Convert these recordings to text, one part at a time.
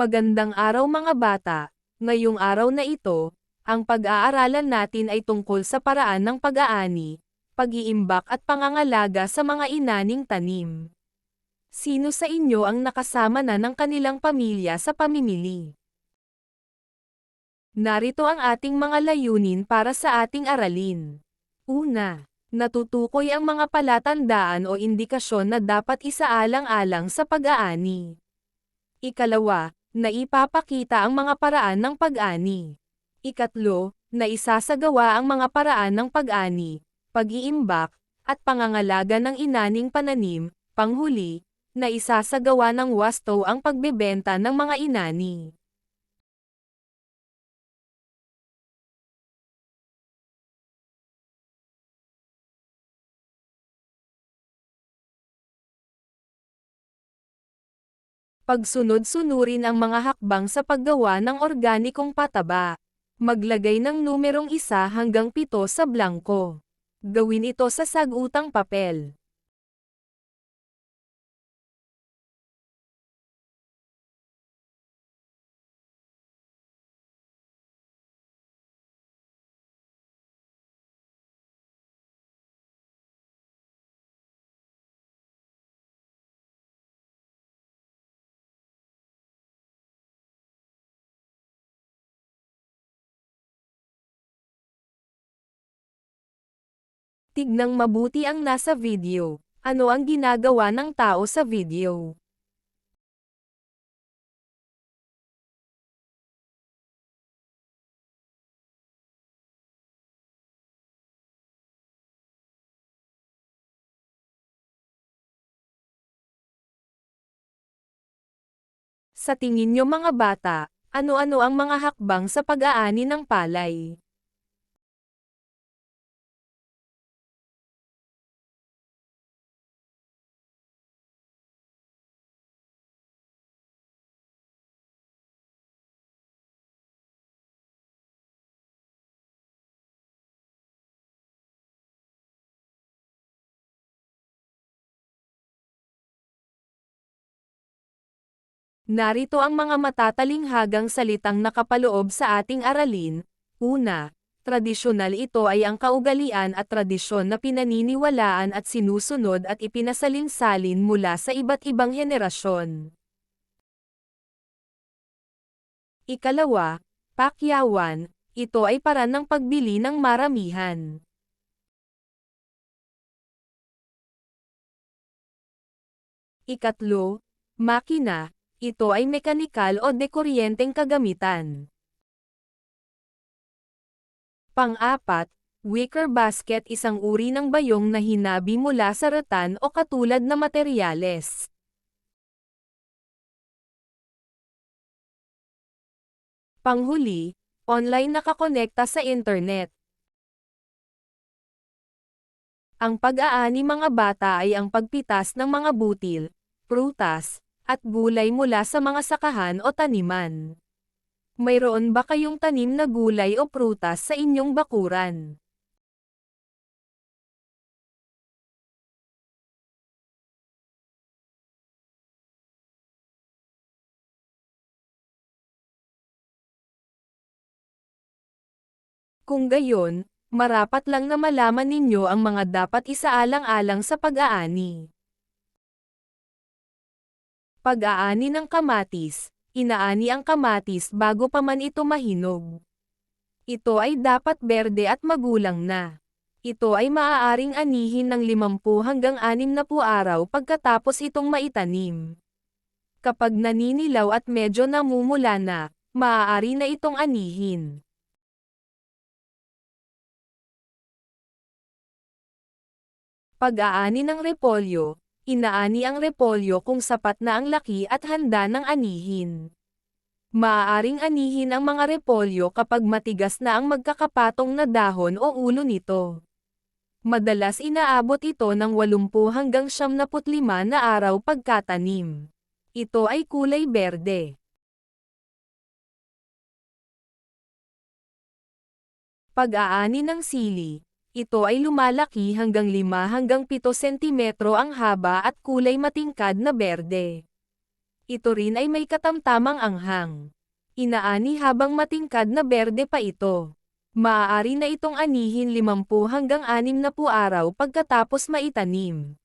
Magandang araw mga bata, ngayong araw na ito, ang pag-aaralan natin ay tungkol sa paraan ng pag-aani, pag-iimbak at pangangalaga sa mga inaning tanim. Sino sa inyo ang nakasama na ng kanilang pamilya sa pamimili? Narito ang ating mga layunin para sa ating aralin. Una, natutukoy ang mga palatandaan o indikasyon na dapat isaalang-alang sa pag-aani. Ikalawa, na ipapakita ang mga paraan ng pag-ani. Ikatlo, na isasagawa ang mga paraan ng pag-ani, pag-iimbak, at pangangalaga ng inaning pananim, panghuli, na isasagawa ng wasto ang pagbebenta ng mga inani. Pagsunod-sunurin ang mga hakbang sa paggawa ng organikong pataba. Maglagay ng numerong isa hanggang pito sa blanko. Gawin ito sa sagutang papel. Tignang mabuti ang nasa video. Ano ang ginagawa ng tao sa video? Sa tingin nyo mga bata, ano-ano ang mga hakbang sa pag-aani ng palay? Narito ang mga matatalinghagang salitang nakapaloob sa ating aralin. Una, tradisyonal ito ay ang kaugalian at tradisyon na pinaniniwalaan at sinusunod at ipinasalin-salin mula sa iba't ibang henerasyon. Ikalawa, pakyawan, ito ay paran ng pagbili ng maramihan. Ikatlo, makina, ito ay mekanikal o dekuryenteng kagamitan. Pang-apat, wicker basket isang uri ng bayong na hinabi mula sa ratan o katulad na materyales. Panghuli, online nakakonekta sa internet. Ang pag-aani mga bata ay ang pagpitas ng mga butil, prutas, at gulay mula sa mga sakahan o taniman. Mayroon ba kayong tanim na gulay o prutas sa inyong bakuran? Kung gayon, marapat lang na malaman ninyo ang mga dapat isaalang-alang sa pag-aani. Pag-aani ng kamatis, inaani ang kamatis bago pa man ito mahinog. Ito ay dapat berde at magulang na. Ito ay maaaring anihin ng 50 hanggang 60 araw pagkatapos itong maitanim. Kapag naninilaw at medyo namumula na, maaari na itong anihin. Pag-aani ng repolyo, Inaani ang repolyo kung sapat na ang laki at handa ng anihin. Maaaring anihin ang mga repolyo kapag matigas na ang magkakapatong na dahon o ulo nito. Madalas inaabot ito ng 80 hanggang 75 na araw pagkatanim. Ito ay kulay berde. Pag-aani ng sili ito ay lumalaki hanggang 5 hanggang 7 sentimetro ang haba at kulay matingkad na berde. Ito rin ay may katamtamang anghang. Inaani habang matingkad na berde pa ito. Maaari na itong anihin 50 hanggang 60 araw pagkatapos maitanim.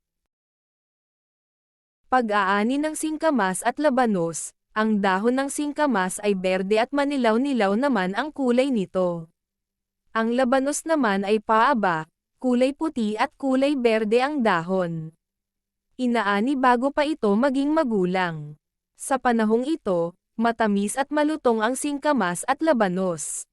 Pag-aani ng singkamas at labanos, ang dahon ng singkamas ay berde at manilaw-nilaw naman ang kulay nito. Ang labanos naman ay paaba, kulay puti at kulay berde ang dahon. Inaani bago pa ito maging magulang. Sa panahong ito, matamis at malutong ang singkamas at labanos.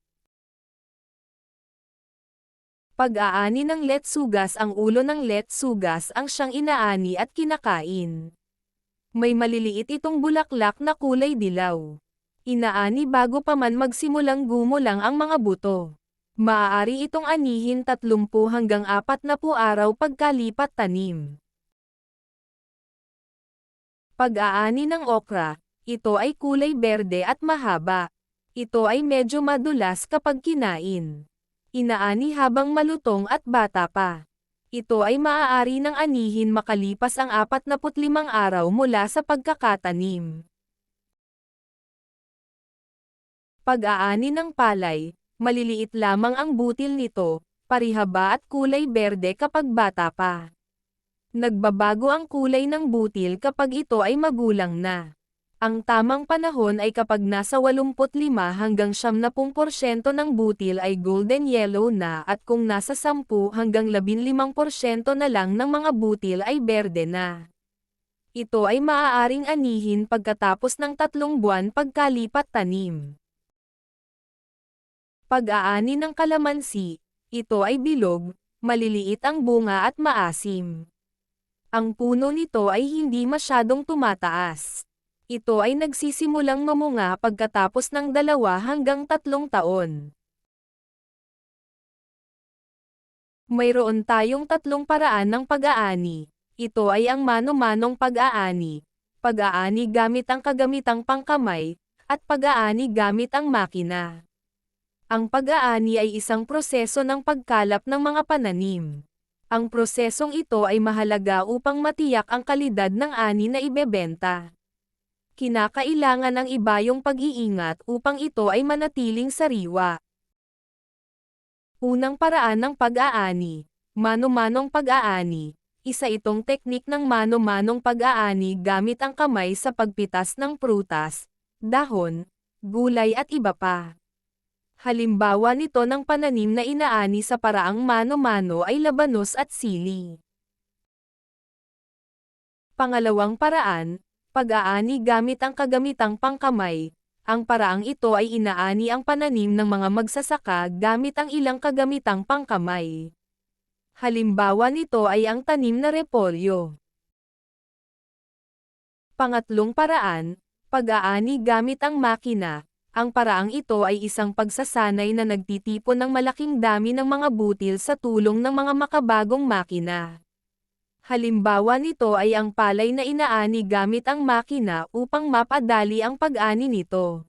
Pag-aani ng letsugas ang ulo ng letsugas ang siyang inaani at kinakain. May maliliit itong bulaklak na kulay dilaw. Inaani bago pa man magsimulang gumulang ang mga buto. Maaari itong anihin 30 hanggang 40 araw pagkalipat tanim. Pag-aani ng okra, ito ay kulay berde at mahaba. Ito ay medyo madulas kapag kinain. Inaani habang malutong at bata pa. Ito ay maaari ng anihin makalipas ang 45 araw mula sa pagkakatanim. Pag-aani ng palay, maliliit lamang ang butil nito, parihaba at kulay berde kapag bata pa. Nagbabago ang kulay ng butil kapag ito ay magulang na. Ang tamang panahon ay kapag nasa 85 hanggang 70% ng butil ay golden yellow na at kung nasa 10 hanggang 15% na lang ng mga butil ay berde na. Ito ay maaaring anihin pagkatapos ng tatlong buwan pagkalipat tanim. Pag-aani ng kalamansi, ito ay bilog, maliliit ang bunga at maasim. Ang puno nito ay hindi masyadong tumataas. Ito ay nagsisimulang mamunga pagkatapos ng dalawa hanggang tatlong taon. Mayroon tayong tatlong paraan ng pag-aani. Ito ay ang mano-manong pag-aani, pag-aani gamit ang kagamitang pangkamay, at pag-aani gamit ang makina. Ang pag-aani ay isang proseso ng pagkalap ng mga pananim. Ang prosesong ito ay mahalaga upang matiyak ang kalidad ng ani na ibebenta. Kinakailangan ng ibayong pag-iingat upang ito ay manatiling sariwa. Unang paraan ng pag-aani, mano-manong pag-aani. Isa itong teknik ng mano-manong pag-aani gamit ang kamay sa pagpitas ng prutas, dahon, gulay at iba pa. Halimbawa nito ng pananim na inaani sa paraang mano-mano ay labanos at sili. Pangalawang paraan, pag-aani gamit ang kagamitang pangkamay. Ang paraang ito ay inaani ang pananim ng mga magsasaka gamit ang ilang kagamitang pangkamay. Halimbawa nito ay ang tanim na repolyo. Pangatlong paraan, pag-aani gamit ang makina, ang paraang ito ay isang pagsasanay na nagtitipon ng malaking dami ng mga butil sa tulong ng mga makabagong makina. Halimbawa nito ay ang palay na inaani gamit ang makina upang mapadali ang pag-ani nito.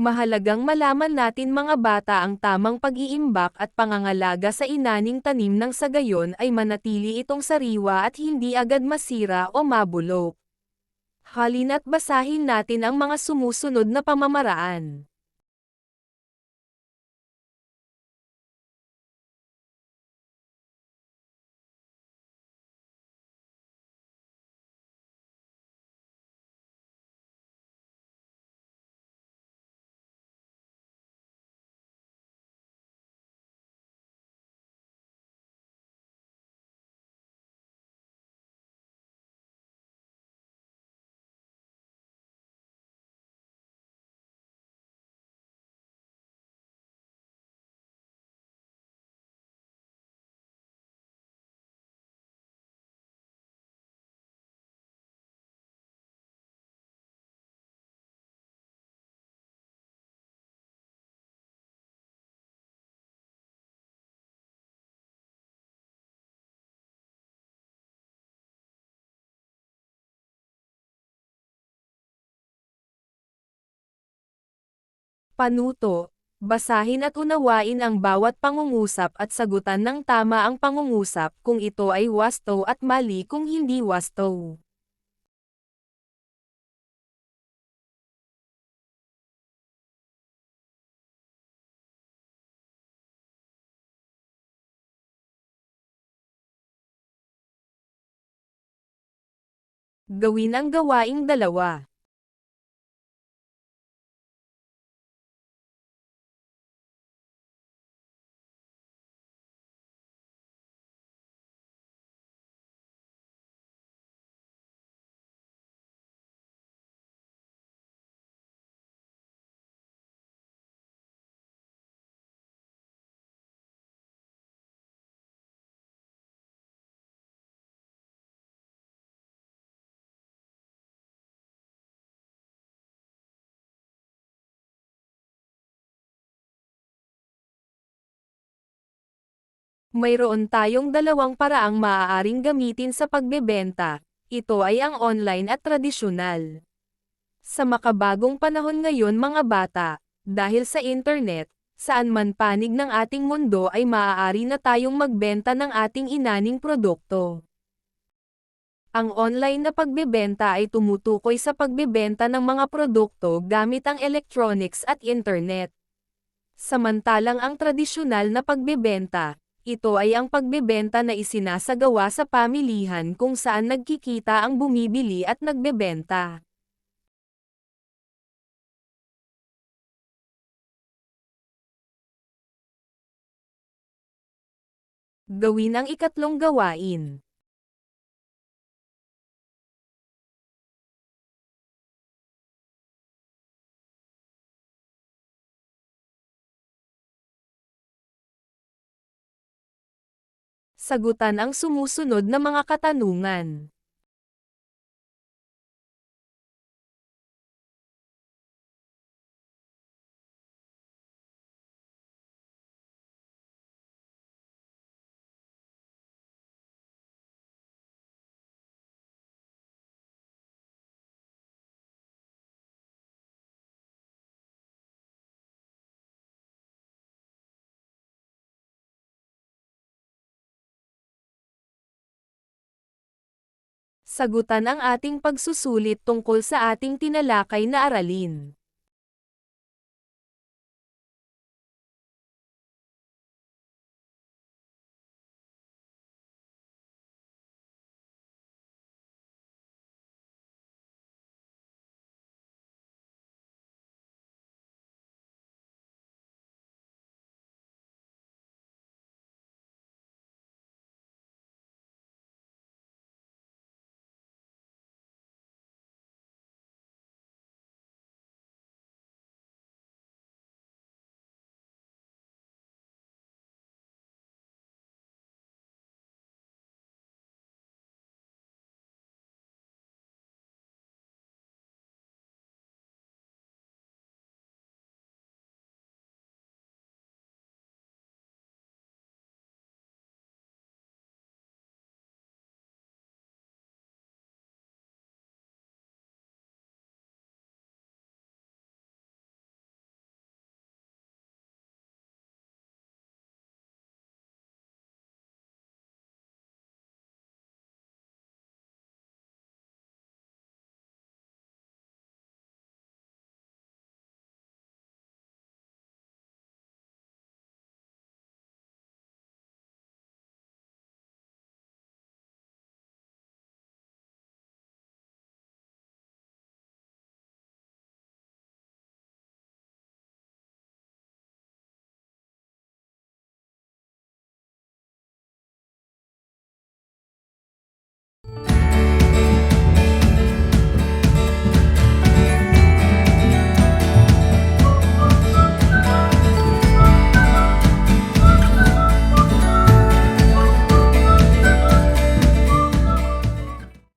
Mahalagang malaman natin mga bata ang tamang pag-iimbak at pangangalaga sa inaning tanim ng sa gayon ay manatili itong sariwa at hindi agad masira o mabulok. Halina't basahin natin ang mga sumusunod na pamamaraan. Panuto, Basahin at unawain ang bawat pangungusap at sagutan ng tama ang pangungusap kung ito ay wasto at mali kung hindi wasto. Gawin ang gawaing dalawa. Mayroon tayong dalawang paraang maaaring gamitin sa pagbebenta. Ito ay ang online at tradisyonal. Sa makabagong panahon ngayon mga bata, dahil sa internet, saan man panig ng ating mundo ay maaari na tayong magbenta ng ating inaning produkto. Ang online na pagbebenta ay tumutukoy sa pagbebenta ng mga produkto gamit ang electronics at internet. Samantalang ang tradisyonal na pagbebenta, ito ay ang pagbebenta na isinasagawa sa pamilihan kung saan nagkikita ang bumibili at nagbebenta. Gawin ang ikatlong gawain. Sagutan ang sumusunod na mga katanungan. Sagutan ang ating pagsusulit tungkol sa ating tinalakay na aralin.